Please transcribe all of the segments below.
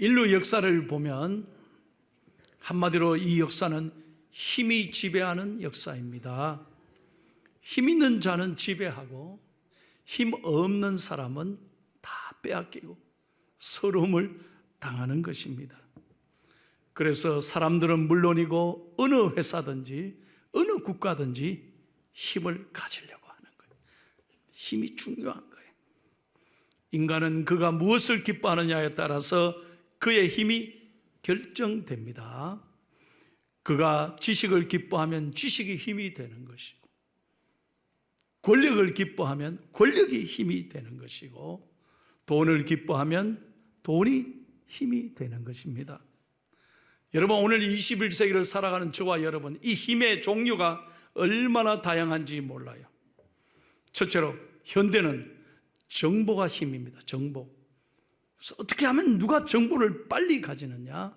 인류 역사를 보면 한마디로 이 역사는 힘이 지배하는 역사입니다. 힘 있는 자는 지배하고 힘 없는 사람은 다 빼앗기고 서러움을 당하는 것입니다. 그래서 사람들은 물론이고 어느 회사든지 어느 국가든지 힘을 가지려고 하는 거예요. 힘이 중요한 거예요. 인간은 그가 무엇을 기뻐하느냐에 따라서 그의 힘이 결정됩니다. 그가 지식을 기뻐하면 지식이 힘이 되는 것이고, 권력을 기뻐하면 권력이 힘이 되는 것이고, 돈을 기뻐하면 돈이 힘이 되는 것입니다. 여러분, 오늘 21세기를 살아가는 저와 여러분, 이 힘의 종류가 얼마나 다양한지 몰라요. 첫째로, 현대는 정보가 힘입니다. 정보. 그래서 어떻게 하면 누가 정보를 빨리 가지느냐?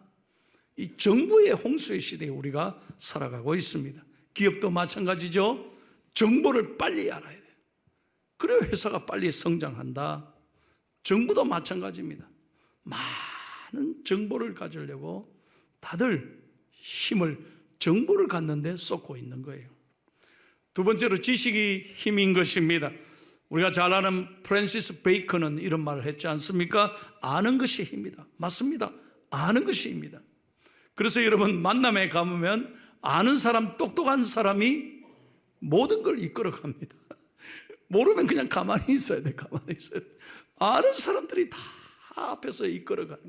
이 정보의 홍수의 시대에 우리가 살아가고 있습니다. 기업도 마찬가지죠. 정보를 빨리 알아야 돼요. 그래야 회사가 빨리 성장한다. 정부도 마찬가지입니다. 많은 정보를 가지려고 다들 힘을 정보를 갖는데 쏟고 있는 거예요. 두 번째로 지식이 힘인 것입니다. 우리가 잘 아는 프랜시스 베이컨은 이런 말을 했지 않습니까? 아는 것이 힘이다. 맞습니다. 아는 것이 힘이다. 그래서 여러분 만남에 가보면 아는 사람, 똑똑한 사람이 모든 걸 이끌어 갑니다. 모르면 그냥 가만히 있어야 돼, 가만히 있어야 돼. 아는 사람들이 다 앞에서 이끌어 가는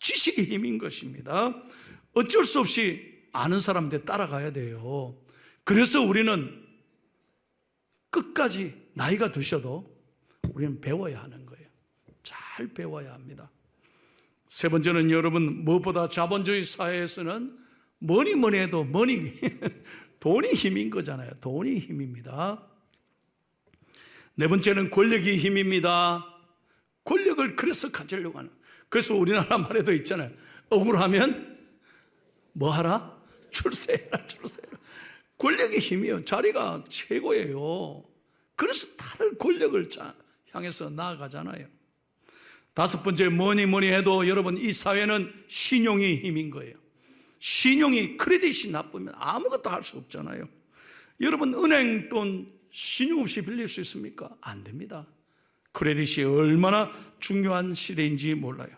지식이 힘인 것입니다. 어쩔 수 없이 아는 사람들 따라가야 돼요. 그래서 우리는 끝까지 나이가 드셔도 우리는 배워야 하는 거예요. 잘 배워야 합니다. 세 번째는 여러분 무엇보다 자본주의 사회에서는 뭐니 뭐니 해도 뭐니 돈이 힘인 거잖아요. 돈이 힘입니다. 네 번째는 권력이 힘입니다. 권력을 그래서 가지려고 하는. 그래서 우리나라 말에도 있잖아요. 억울하면 뭐 하라? 출세해라, 출세해라. 권력의 힘이요. 자리가 최고예요. 그래서 다들 권력을 향해서 나아가잖아요. 다섯 번째 뭐니 뭐니 해도 여러분 이 사회는 신용이 힘인 거예요. 신용이 크레딧이 나쁘면 아무것도 할 수 없잖아요. 여러분 은행 돈 신용 없이 빌릴 수 있습니까? 안 됩니다. 크레딧이 얼마나 중요한 시대인지 몰라요.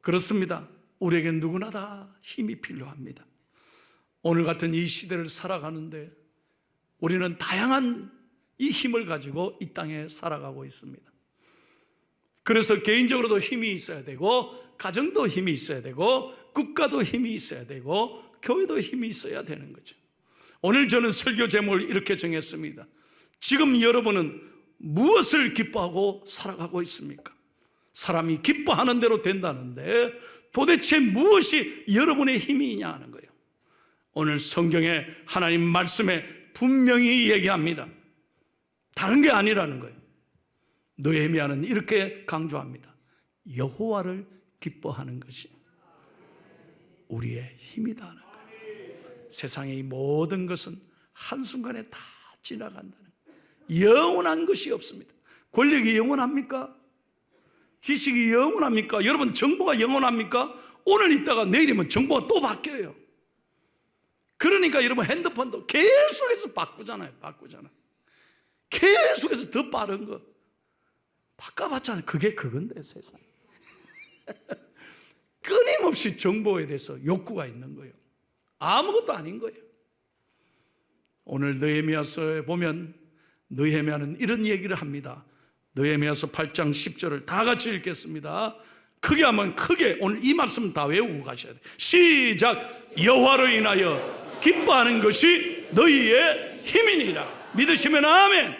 그렇습니다. 우리에게 누구나 다 힘이 필요합니다. 오늘 같은 이 시대를 살아가는데 우리는 다양한 이 힘을 가지고 이 땅에 살아가고 있습니다. 그래서 개인적으로도 힘이 있어야 되고, 가정도 힘이 있어야 되고, 국가도 힘이 있어야 되고, 교회도 힘이 있어야 되는 거죠. 오늘 저는 설교 제목을 이렇게 정했습니다. 지금 여러분은 무엇을 기뻐하고 살아가고 있습니까? 사람이 기뻐하는 대로 된다는데 도대체 무엇이 여러분의 힘이냐 하는 거예요. 오늘 성경에 하나님 말씀에 분명히 얘기합니다. 다른 게 아니라는 거예요. 느헤미야는 이렇게 강조합니다. 여호와를 기뻐하는 것이 우리의 힘이다 하는 거예요. 세상의 모든 것은 한순간에 다 지나간다는 거예요. 영원한 것이 없습니다. 권력이 영원합니까? 지식이 영원합니까? 여러분 정보가 영원합니까? 오늘 있다가 내일이면 정보가 또 바뀌어요. 그러니까 여러분 핸드폰도 계속해서 바꾸잖아요. 바꾸잖아. 계속해서 더 빠른 거. 바꿔봤잖아요. 그게 그건데 세상. 끊임없이 정보에 대해서 욕구가 있는 거예요. 아무것도 아닌 거예요. 오늘 느헤미야서에 보면 느헤미야는 이런 얘기를 합니다. 느헤미야서 8장 10절을 다 같이 읽겠습니다. 크게 하면 크게 오늘 이 말씀 다 외우고 가셔야 돼요. 시작 여호와로 인하여 기뻐하는 것이 너희의 힘이니라. 믿으시면 아멘.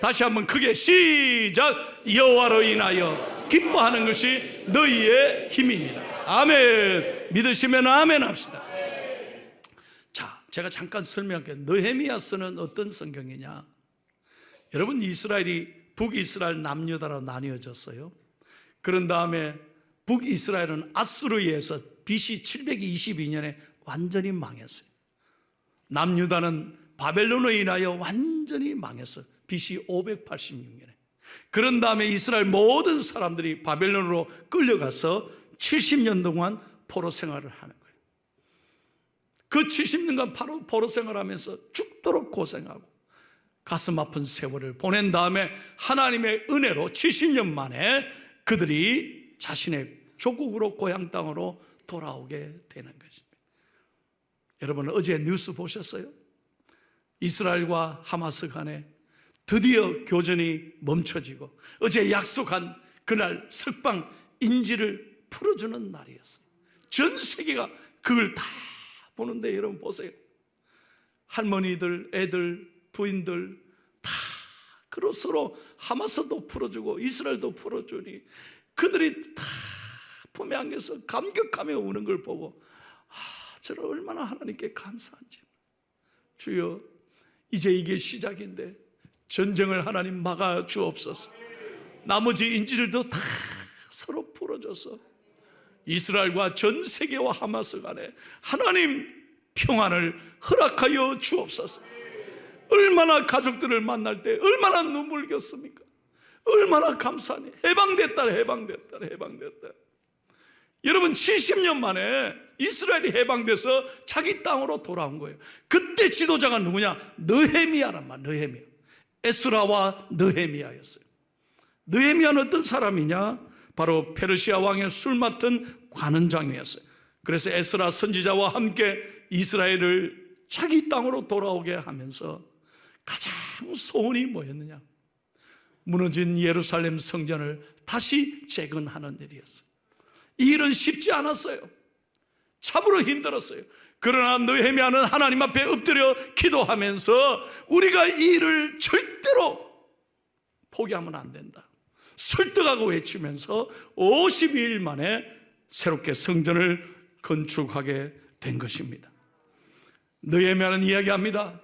다시 한번 크게 시작 여호와로 인하여 기뻐하는 것이 너희의 힘이니라. 아멘. 믿으시면 아멘 합시다. 자, 제가 잠깐 설명할게요. 느헤미야서는 어떤 성경이냐? 여러분 이스라엘이 북이스라엘 남유다로 나뉘어졌어요. 그런 다음에 북이스라엘은 아수르에서 BC 722년에 완전히 망했어요. 남유다는 바벨론으로 인하여 완전히 망했어요. BC 586년에. 그런 다음에 이스라엘 모든 사람들이 바벨론으로 끌려가서 70년 동안 포로 생활을 하는 거예요. 그 70년간 바로 포로 생활하면서 죽도록 고생하고 가슴 아픈 세월을 보낸 다음에 하나님의 은혜로 70년 만에 그들이 자신의 조국으로 고향 땅으로 돌아오게 되는 것입니다. 여러분 어제 뉴스 보셨어요? 이스라엘과 하마스 간에 드디어 교전이 멈춰지고 어제 약속한 그날 석방 인지를 풀어주는 날이었어요. 전 세계가 그걸 다 보는데 여러분 보세요. 할머니들, 애들, 부인들 다 그로 서로 하마스도 풀어주고 이스라엘도 풀어주니 그들이 다 품에 안겨서 감격하며 우는 걸 보고 아, 저는 얼마나 하나님께 감사한지 주여 이제 이게 시작인데 전쟁을 하나님 막아 주옵소서. 나머지 인질들도 다 서로 풀어줘서 이스라엘과 전 세계와 하마스 간에 하나님 평안을 허락하여 주옵소서. 얼마나 가족들을 만날 때 얼마나 눈물겼습니까? 얼마나 감사하니 해방됐다 해방됐다 해방됐다. 여러분 70년 만에 이스라엘이 해방돼서 자기 땅으로 돌아온 거예요. 그때 지도자가 누구냐? 느헤미야란 말, 느헤미야. 에스라와 느헤미야였어요. 느헤미야는 어떤 사람이냐? 바로 페르시아 왕의 술 맡은 관원장이었어요. 그래서 에스라 선지자와 함께 이스라엘을 자기 땅으로 돌아오게 하면서 가장 소원이 뭐였느냐? 무너진 예루살렘 성전을 다시 재건하는 일이었어요. 이 일은 쉽지 않았어요. 참으로 힘들었어요. 그러나 느헤미야는 하나님 앞에 엎드려 기도하면서 우리가 이 일을 절대로 포기하면 안 된다. 설득하고 외치면서 52일 만에 새롭게 성전을 건축하게 된 것입니다. 느헤미야는 이야기합니다.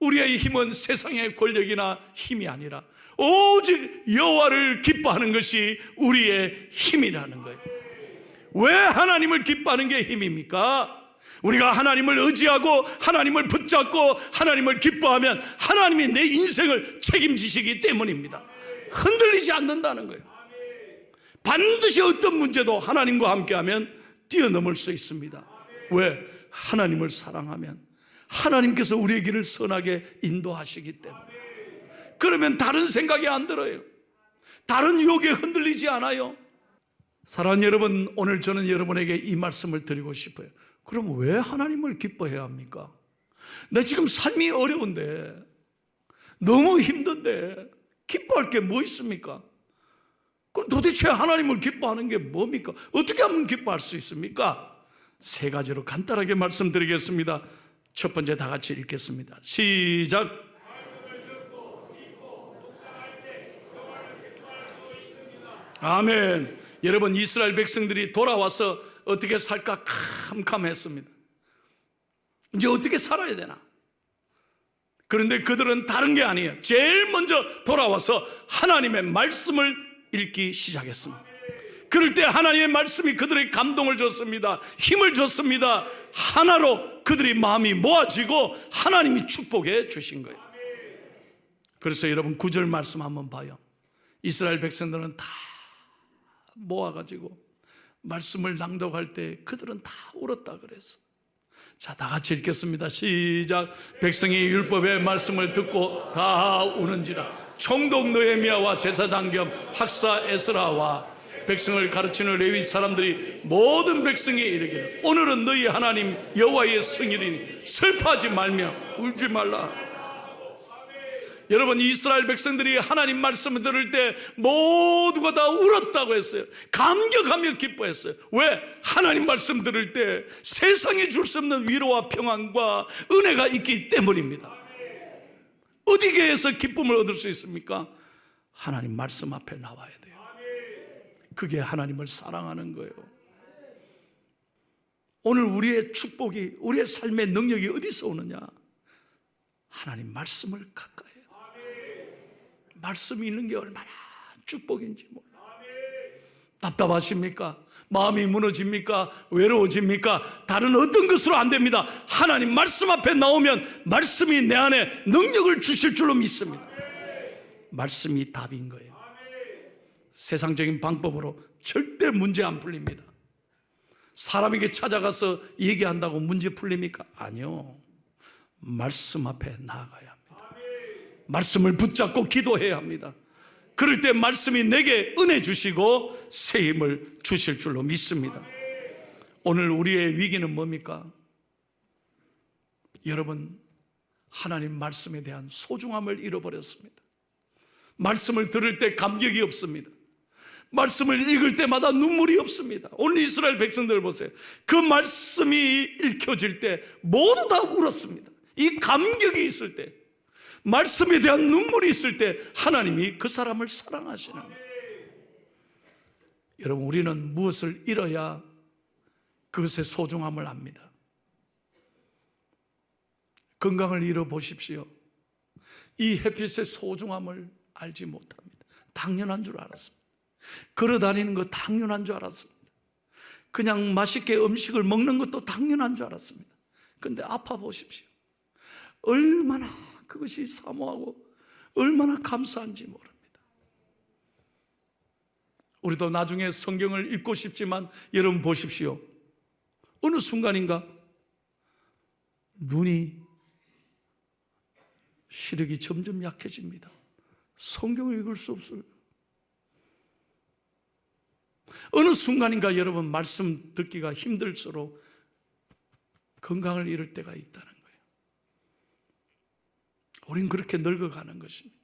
우리의 힘은 세상의 권력이나 힘이 아니라 오직 여호와를 기뻐하는 것이 우리의 힘이라는 거예요. 왜 하나님을 기뻐하는 게 힘입니까? 우리가 하나님을 의지하고 하나님을 붙잡고 하나님을 기뻐하면 하나님이 내 인생을 책임지시기 때문입니다. 흔들리지 않는다는 거예요. 반드시 어떤 문제도 하나님과 함께하면 뛰어넘을 수 있습니다. 왜? 하나님을 사랑하면 하나님께서 우리의 길을 선하게 인도하시기 때문에. 그러면 다른 생각이 안 들어요. 다른 유혹에 흔들리지 않아요. 사랑하는 여러분, 오늘 저는 여러분에게 이 말씀을 드리고 싶어요. 그럼 왜 하나님을 기뻐해야 합니까? 내 지금 삶이 어려운데, 너무 힘든데, 기뻐할 게 뭐 있습니까? 그럼 도대체 하나님을 기뻐하는 게 뭡니까? 어떻게 하면 기뻐할 수 있습니까? 세 가지로 간단하게 말씀드리겠습니다. 첫 번째 다 같이 읽겠습니다. 시작. 아멘. 여러분 이스라엘 백성들이 돌아와서 어떻게 살까 캄캄했습니다. 이제 어떻게 살아야 되나? 그런데 그들은 다른 게 아니에요. 제일 먼저 돌아와서 하나님의 말씀을 읽기 시작했습니다. 그럴 때 하나님의 말씀이 그들의 감동을 줬습니다. 힘을 줬습니다. 하나로 그들이 마음이 모아지고 하나님이 축복해 주신 거예요. 그래서 여러분 구절 말씀 한번 봐요. 이스라엘 백성들은 다 모아가지고 말씀을 낭독할 때 그들은 다 울었다 그랬어. 자, 다 같이 읽겠습니다. 시작. 백성이 율법의 말씀을 듣고 다 우는지라. 총독 느헤미야와 제사장 겸 학사 에스라와 백성을 가르치는 레위 사람들이 모든 백성이 이르기를 오늘은 너희 하나님 여호와의 성일이니 슬퍼하지 말며 울지 말라. 여러분 이스라엘 백성들이 하나님 말씀을 들을 때 모두가 다 울었다고 했어요. 감격하며 기뻐했어요. 왜? 하나님 말씀 들을 때 세상이 줄수 없는 위로와 평안과 은혜가 있기 때문입니다. 어디 에서 기쁨을 얻을 수 있습니까? 하나님 말씀 앞에 나와야 돼요. 그게 하나님을 사랑하는 거예요. 오늘 우리의 축복이 우리의 삶의 능력이 어디서 오느냐? 하나님 말씀을 가까이. 말씀이 있는 게 얼마나 축복인지 몰라. 답답하십니까? 마음이 무너집니까? 외로워집니까? 다른 어떤 것으로 안 됩니다. 하나님 말씀 앞에 나오면 말씀이 내 안에 능력을 주실 줄로 믿습니다. 말씀이 답인 거예요. 세상적인 방법으로 절대 문제 안 풀립니다. 사람에게 찾아가서 얘기한다고 문제 풀립니까? 아니요. 말씀 앞에 나아가야. 말씀을 붙잡고 기도해야 합니다. 그럴 때 말씀이 내게 은혜 주시고 새 힘을 주실 줄로 믿습니다. 오늘 우리의 위기는 뭡니까? 여러분, 하나님 말씀에 대한 소중함을 잃어버렸습니다. 말씀을 들을 때 감격이 없습니다. 말씀을 읽을 때마다 눈물이 없습니다. 오늘 이스라엘 백성들 보세요. 그 말씀이 읽혀질 때 모두 다 울었습니다. 이 감격이 있을 때, 말씀에 대한 눈물이 있을 때 하나님이 그 사람을 사랑하시는. 여러분, 우리는 무엇을 잃어야 그것의 소중함을 압니다. 건강을 잃어보십시오. 이 햇빛의 소중함을 알지 못합니다. 당연한 줄 알았습니다. 걸어 다니는 거 당연한 줄 알았습니다. 그냥 맛있게 음식을 먹는 것도 당연한 줄 알았습니다. 근데 아파 보십시오. 얼마나 그것이 사모하고 얼마나 감사한지 모릅니다. 우리도 나중에 성경을 읽고 싶지만 여러분 보십시오. 어느 순간인가 눈이 시력이 점점 약해집니다. 성경을 읽을 수 없어요. 어느 순간인가 여러분 말씀 듣기가 힘들수록 건강을 잃을 때가 있다는. 우린 그렇게 늙어가는 것입니다.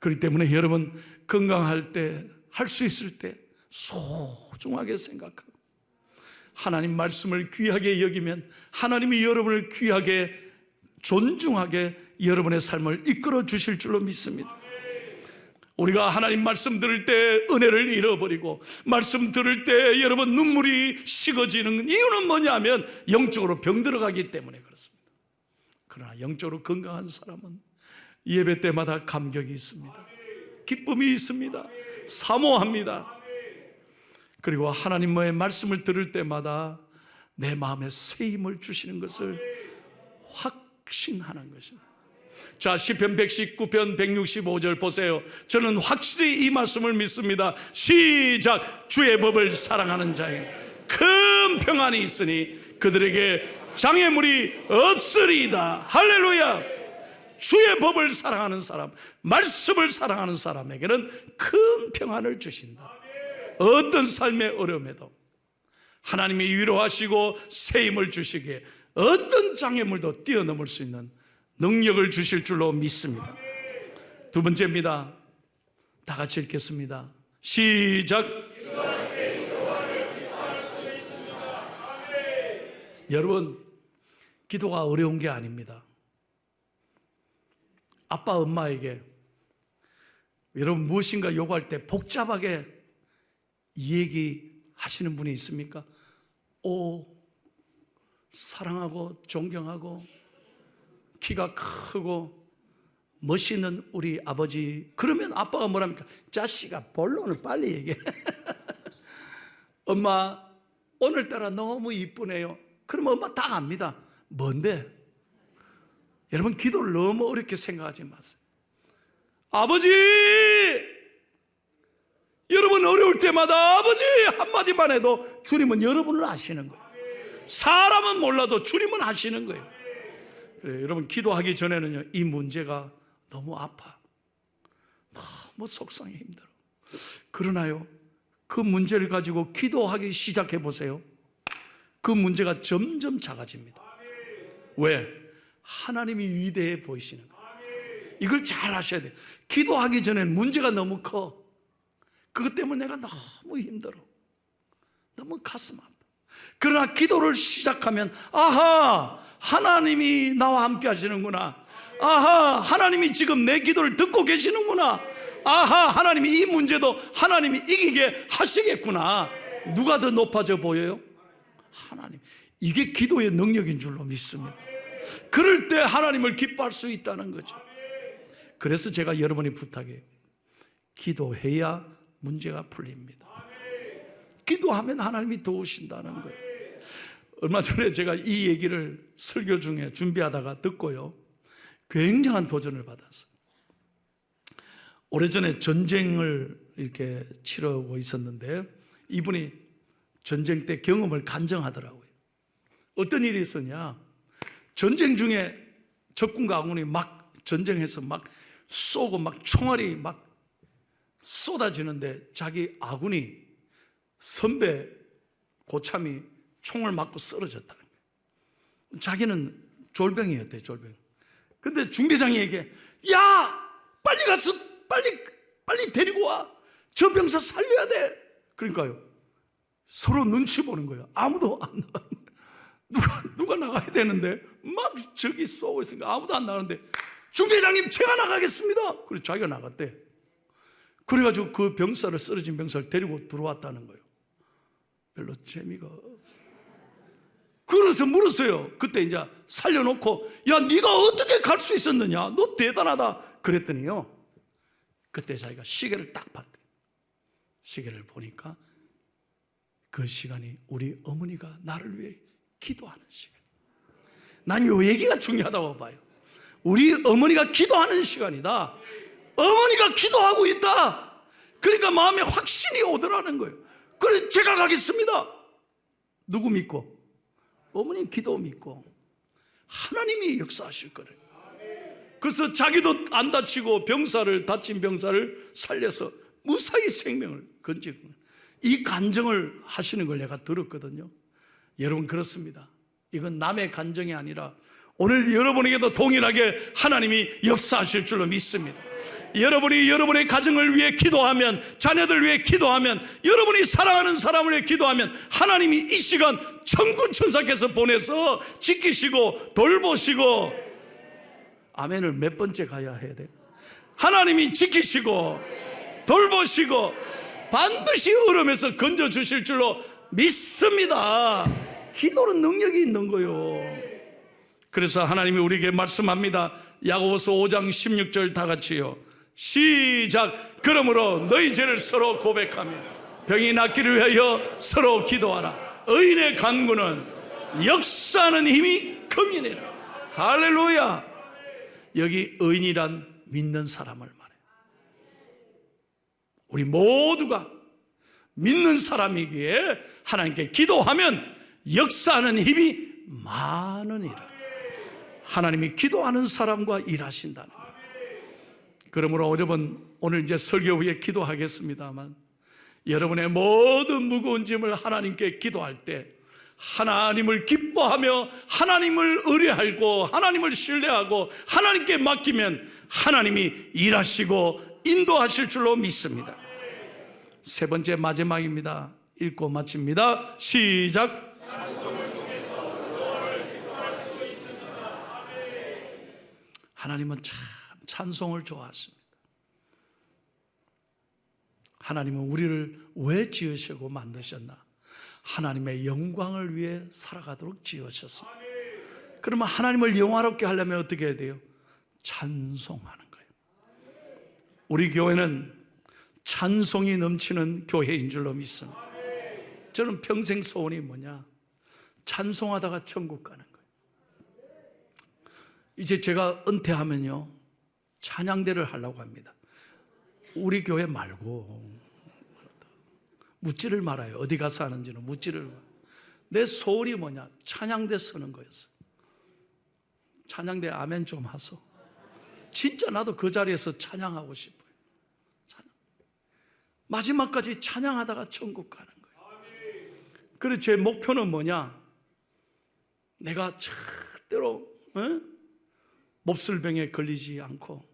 그렇기 때문에 여러분 건강할 때, 할 수 있을 때 소중하게 생각하고 하나님 말씀을 귀하게 여기면 하나님이 여러분을 귀하게 존중하게 여러분의 삶을 이끌어 주실 줄로 믿습니다. 우리가 하나님 말씀 들을 때 은혜를 잃어버리고 말씀 들을 때 여러분 눈물이 식어지는 이유는 뭐냐면 영적으로 병 들어가기 때문에 그렇습니다. 그러나 영적으로 건강한 사람은 예배 때마다 감격이 있습니다. 기쁨이 있습니다. 사모합니다. 그리고 하나님의 말씀을 들을 때마다 내 마음에 새 힘을 주시는 것을 확신하는 것입니다. 자, 시편 119편 165절 보세요. 저는 확실히 이 말씀을 믿습니다. 시작. 주의 법을 사랑하는 자에 큰 평안이 있으니 그들에게 장애물이 없으리이다. 할렐루야. 주의 법을 사랑하는 사람, 말씀을 사랑하는 사람에게는 큰 평안을 주신다. 어떤 삶의 어려움에도 하나님이 위로하시고 새 힘을 주시기에 어떤 장애물도 뛰어넘을 수 있는 능력을 주실 줄로 믿습니다. 두 번째입니다. 다 같이 읽겠습니다. 시작. 여러분, 기도가 어려운 게 아닙니다. 아빠, 엄마에게 여러분 무엇인가 요구할 때 복잡하게 얘기하시는 분이 있습니까? 오, 사랑하고 존경하고 키가 크고 멋있는 우리 아버지 그러면 아빠가 뭐랍니까? 자식아 본론을 빨리 얘기해 엄마 오늘따라 너무 이쁘네요 그러면 엄마 다 압니다. 뭔데? 여러분 기도를 너무 어렵게 생각하지 마세요. 아버지! 여러분 어려울 때마다 아버지 한마디만 해도 주님은 여러분을 아시는 거예요. 사람은 몰라도 주님은 아시는 거예요. 그래, 여러분 기도하기 전에는요 이 문제가 너무 아파. 너무 속상해 힘들어. 그러나요 그 문제를 가지고 기도하기 시작해 보세요 그 문제가 점점 작아집니다. 왜? 하나님이 위대해 보이시는 이걸 잘 아셔야 돼요. 기도하기 전엔 문제가 너무 커. 그것 때문에 내가 너무 힘들어. 너무 가슴 아파. 그러나 기도를 시작하면 아하! 하나님이 나와 함께 하시는구나. 아하, 하나님이 지금 내 기도를 듣고 계시는구나. 아하, 하나님이 이 문제도 하나님이 이기게 하시겠구나. 누가 더 높아져 보여요? 하나님. 이게 기도의 능력인 줄로 믿습니다. 그럴 때 하나님을 기뻐할 수 있다는 거죠. 그래서 제가 여러분이 부탁해요. 기도해야 문제가 풀립니다. 기도하면 하나님이 도우신다는 거예요. 얼마 전에 제가 이 얘기를 설교 중에 준비하다가 듣고요. 굉장한 도전을 받았어요. 오래전에 전쟁을 이렇게 치르고 있었는데 이분이 전쟁 때 경험을 간증하더라고요. 어떤 일이 있었냐? 전쟁 중에 적군과 아군이 막 전쟁해서 막 쏘고 막 총알이 막 쏟아지는데 자기 아군이 선배 고참이 총을 맞고 쓰러졌다는 거예요. 자기는 졸병이었대, 졸병. 근데 중대장에게 야 빨리 가서 빨리 빨리 데리고 와. 저 병사 살려야 돼. 그러니까요. 서로 눈치 보는 거예요. 아무도 안 나가. 누가 누가 나가야 되는데 막 저기 쏘고 있으니까 아무도 안 나가는데 중대장님 제가 나가겠습니다. 그래서 자기가 나갔대. 그래가지고 그 병사를 쓰러진 병사를 데리고 들어왔다는 거예요. 별로 재미가 없어. 그래서 물었어요. 그때 이제 살려놓고 야 네가 어떻게 갈 수 있었느냐? 너 대단하다. 그랬더니요. 그때 자기가 시계를 딱 봤대. 시계를 보니까 그 시간이 우리 어머니가 나를 위해 기도하는 시간. 난이 얘기가 중요하다고 봐요. 우리 어머니가 기도하는 시간이다. 어머니가 기도하고 있다. 그러니까 마음에 확신이 오더라는 거예요. 그래 제가 가겠습니다. 누구 믿고? 어머니 기도 믿고 하나님이 역사하실 거래요. 그래서 자기도 안 다치고 병사를 다친 병사를 살려서 무사히 생명을 건지고 이 간정을 하시는 걸 내가 들었거든요. 여러분 그렇습니다. 이건 남의 간정이 아니라 오늘 여러분에게도 동일하게 하나님이 역사하실 줄로 믿습니다. 여러분이 여러분의 가정을 위해 기도하면 자녀들 위해 기도하면 여러분이 사랑하는 사람을 위해 기도하면 하나님이 이 시간 천군 천사께서 보내서 지키시고 돌보시고 아멘을 몇 번째 가야 해야 돼? 하나님이 지키시고 돌보시고 반드시 얼음에서 건져 주실 줄로 믿습니다. 기도는 능력이 있는 거요. 그래서 하나님이 우리에게 말씀합니다. 야고보서 5장 16절 다 같이요. 시작. 그러므로 너희 죄를 서로 고백하며 병이 낫기를 위하여 서로 기도하라. 의인의 간구는 역사하는 힘이 금이니라. 할렐루야. 여기 의인이란 믿는 사람을 말해요. 우리 모두가 믿는 사람이기에 하나님께 기도하면 역사하는 힘이 많으니라. 하나님이 기도하는 사람과 일하신다는. 그러므로 여러분 오늘 이제 설교 후에 기도하겠습니다만 여러분의 모든 무거운 짐을 하나님께 기도할 때 하나님을 기뻐하며 하나님을 의뢰하고 하나님을 신뢰하고 하나님께 맡기면 하나님이 일하시고 인도하실 줄로 믿습니다. 세 번째 마지막입니다. 읽고 마칩니다. 시작. 하나님은 참 찬송을 좋아하십니다. 하나님은 우리를 왜 지으시고 만드셨나? 하나님의 영광을 위해 살아가도록 지으셨습니다. 그러면 하나님을 영화롭게 하려면 어떻게 해야 돼요? 찬송하는 거예요. 우리 교회는 찬송이 넘치는 교회인 줄로 믿습니다. 저는 평생 소원이 뭐냐? 찬송하다가 천국 가는 거예요. 이제 제가 은퇴하면요. 찬양대를 하려고 합니다. 우리 교회 말고 묻지를 말아요. 어디 가서 하는지는 묻지를 말. 내 소원이 뭐냐? 찬양대 서는 거였어. 찬양대 아멘 좀 하소. 진짜 나도 그 자리에서 찬양하고. 찬양. 마지막까지 찬양하다가 천국 가는 거예요. 그래서 제 목표는 뭐냐? 내가 절대로 어? 몹쓸병에 걸리지 않고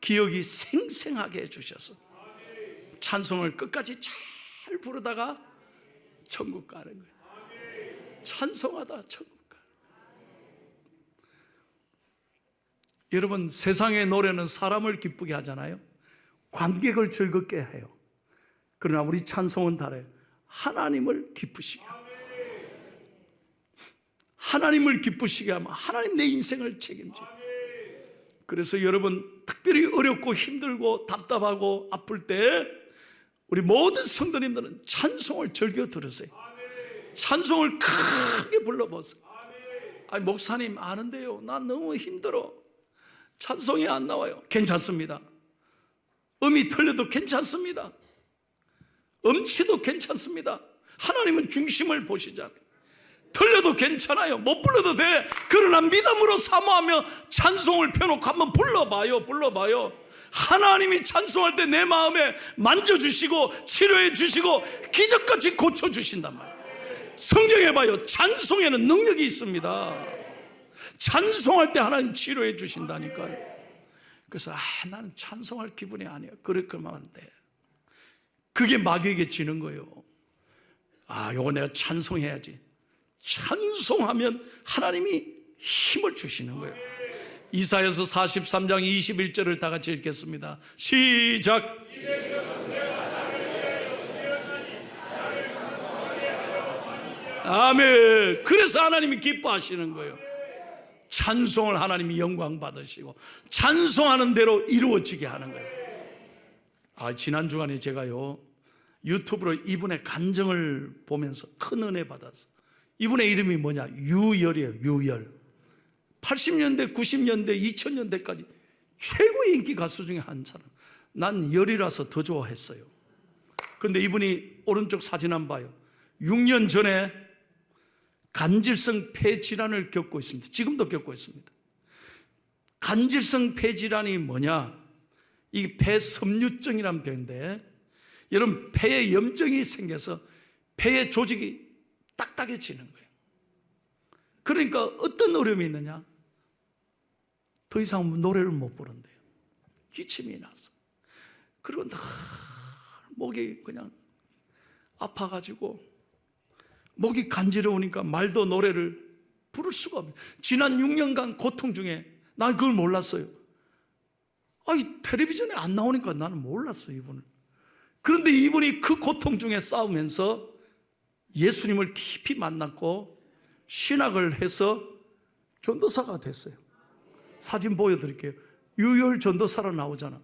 기억이 생생하게 해주셔서 찬송을 끝까지 잘 부르다가 천국 가는 거예요. 찬송하다 천국 가는 거예요. 여러분 세상의 노래는 사람을 기쁘게 하잖아요. 관객을 즐겁게 해요. 그러나 우리 찬송은 달라요. 하나님을 기쁘시게 합니다. 하나님을 기쁘시게 하면 하나님 내 인생을 책임져. 그래서 여러분 특별히 어렵고 힘들고 답답하고 아플 때 우리 모든 성도님들은 찬송을 즐겨 들으세요. 찬송을 크게 불러보세요. 아니 목사님 아는데요. 난 너무 힘들어. 찬송이 안 나와요. 괜찮습니다. 음이 틀려도 괜찮습니다. 음치도 괜찮습니다. 하나님은 중심을 보시잖아요. 틀려도 괜찮아요. 못 불러도 돼. 그러나 믿음으로 사모하며 찬송을 펴놓고 한번 불러봐요. 불러봐요. 하나님이 찬송할 때 내 마음에 만져주시고 치료해 주시고 기적같이 고쳐주신단 말이에요. 성경에 봐요. 찬송에는 능력이 있습니다. 찬송할 때 하나님 치료해 주신다니까요. 그래서 아 나는 찬송할 기분이 아니야. 그렇게만 안 돼. 그게 마귀에게 지는 거예요. 아, 요거 내가 찬송해야지. 찬송하면 하나님이 힘을 주시는 거예요. 이사야서 43장 21절을 다 같이 읽겠습니다. 시작. 아멘. 그래서 하나님이 기뻐하시는 거예요. 찬송을 하나님이 영광 받으시고 찬송하는 대로 이루어지게 하는 거예요. 아, 지난 주간에 제가요. 유튜브로 이분의 간정을 보면서 큰 은혜 받았어. 이분의 이름이 뭐냐? 유열이에요. 유열. 80년대, 90년대, 2000년대까지 최고의 인기 가수 중에 한 사람. 난 열이라서 더 좋아했어요. 근데 이분이 오른쪽 사진 한번 봐요. 6년 전에 간질성 폐질환을 겪고 있습니다. 지금도 겪고 있습니다. 간질성 폐질환이 뭐냐? 이 폐섬유증이란 병인데 여러분 폐에 염증이 생겨서 폐의 조직이 딱딱해지는 거예요. 그러니까 어떤 어려움이 있느냐? 더 이상 노래를 못 부른대요. 기침이 나서. 그리고 늘 목이 그냥 아파가지고 목이 간지러우니까 말도 노래를 부를 수가 없어요. 지난 6년간 고통 중에 난 그걸 몰랐어요. 아이 텔레비전에 안 나오니까 나는 몰랐어요 이분을. 그런데 이분이 그 고통 중에 싸우면서 예수님을 깊이 만났고 신학을 해서 전도사가 됐어요. 사진 보여드릴게요. 유열 전도사로 나오잖아.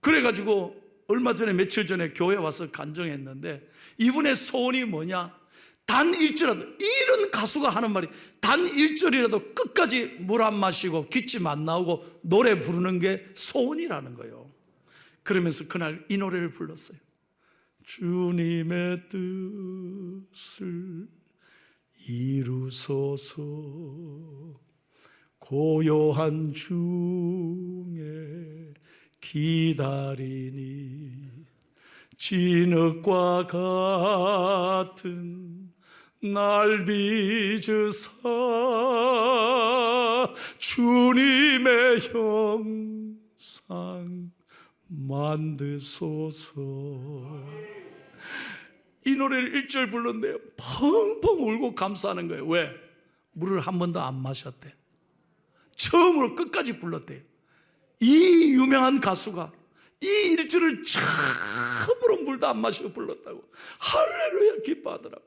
그래가지고 얼마 전에 며칠 전에 교회 와서 간정했는데 이분의 소원이 뭐냐? 단 일절이라도 이런 가수가 하는 말이 단 일절이라도 끝까지 물 안 마시고 기침 안 나오고 노래 부르는 게 소원이라는 거예요. 그러면서 그날 이 노래를 불렀어요. 주님의 뜻을 이루소서 고요한 중에 기다리니 진흙과 같은 날 빚으사 주님의 형상 만드소서. 이 노래를 1절 불렀는데요 펑펑 울고 감사하는 거예요. 왜? 물을 한 번도 안 마셨대. 처음으로 끝까지 불렀대요 이 유명한 가수가 이 일주를 처음으로 물도 안 마시고 불렀다고 할렐루야 기뻐하더라고.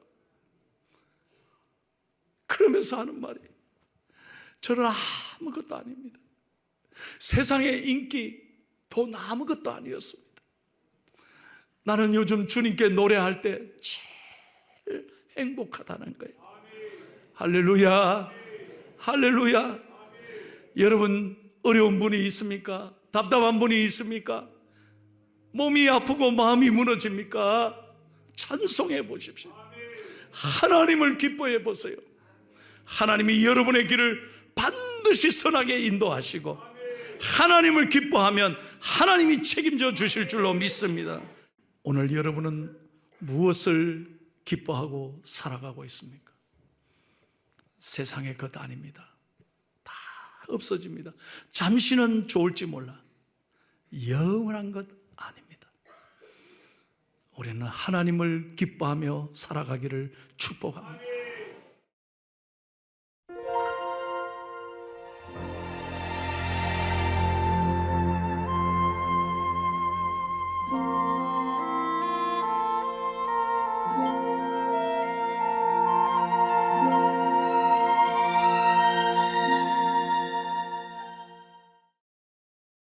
그러면서 하는 말이 저는 아무것도 아닙니다. 세상의 인기 돈 아무것도 아니었습니다 나는 요즘 주님께 노래할 때 제일 행복하다는 거예요 할렐루야 할렐루야 여러분 어려운 분이 있습니까? 답답한 분이 있습니까? 몸이 아프고 마음이 무너집니까? 찬송해 보십시오. 하나님을 기뻐해 보세요. 하나님이 여러분의 길을 반드시 선하게 인도하시고 하나님을 기뻐하면 하나님이 책임져 주실 줄로 믿습니다. 오늘 여러분은 무엇을 기뻐하고 살아가고 있습니까? 세상의 것 아닙니다. 없어집니다. 잠시는 좋을지 몰라. 영원한 것 아닙니다. 우리는 하나님을 기뻐하며 살아가기를 축복합니다.